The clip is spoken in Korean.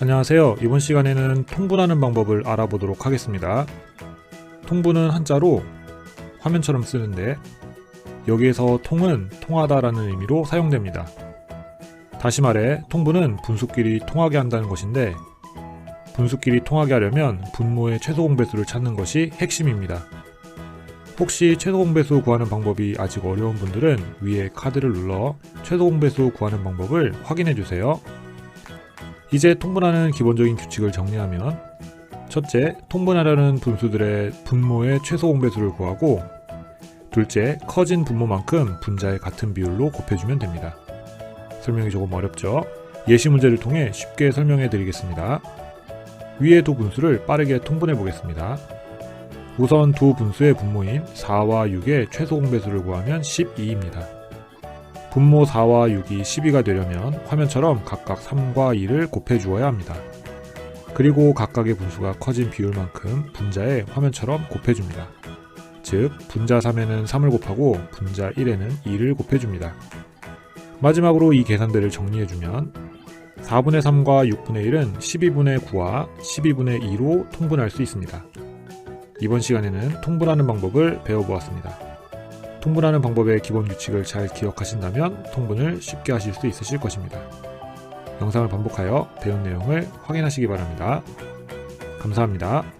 안녕하세요. 이번 시간에는 통분하는 방법을 알아보도록 하겠습니다. 통분은 한자로 화면처럼 쓰는데 여기에서 통은 통하다라는 의미로 사용됩니다. 다시 말해 통분은 분수끼리 통하게 한다는 것인데 분수끼리 통하게 하려면 분모의 최소 공배수를 찾는 것이 핵심입니다. 혹시 최소 공배수 구하는 방법이 아직 어려운 분들은 위에 카드를 눌러 최소 공배수 구하는 방법을 확인해 주세요. 이제 통분하는 기본적인 규칙을 정리하면 첫째, 통분하려는 분수들의 분모의 최소 공배수를 구하고 둘째, 커진 분모만큼 분자의 같은 비율로 곱해주면 됩니다. 설명이 조금 어렵죠? 예시 문제를 통해 쉽게 설명해 드리겠습니다. 위의 두 분수를 빠르게 통분해 보겠습니다. 우선 두 분수의 분모인 4와 6의 최소 공배수를 구하면 12입니다. 분모 4와 6이 12가 되려면 화면처럼 각각 3과 2를 곱해 주어야 합니다. 그리고 각각의 분수가 커진 비율만큼 분자에 화면처럼 곱해 줍니다. 즉, 분자 3에는 3을 곱하고 분자 1에는 2를 곱해 줍니다. 마지막으로 이 계산들을 정리해 주면 4분의 3과 6분의 1은 12분의 9와 12분의 2로 통분할 수 있습니다. 이번 시간에는 통분하는 방법을 배워보았습니다. 통분하는 방법의 기본 규칙을 잘 기억하신다면 통분을 쉽게 하실 수 있으실 것입니다. 영상을 반복하여 배운 내용을 확인하시기 바랍니다. 감사합니다.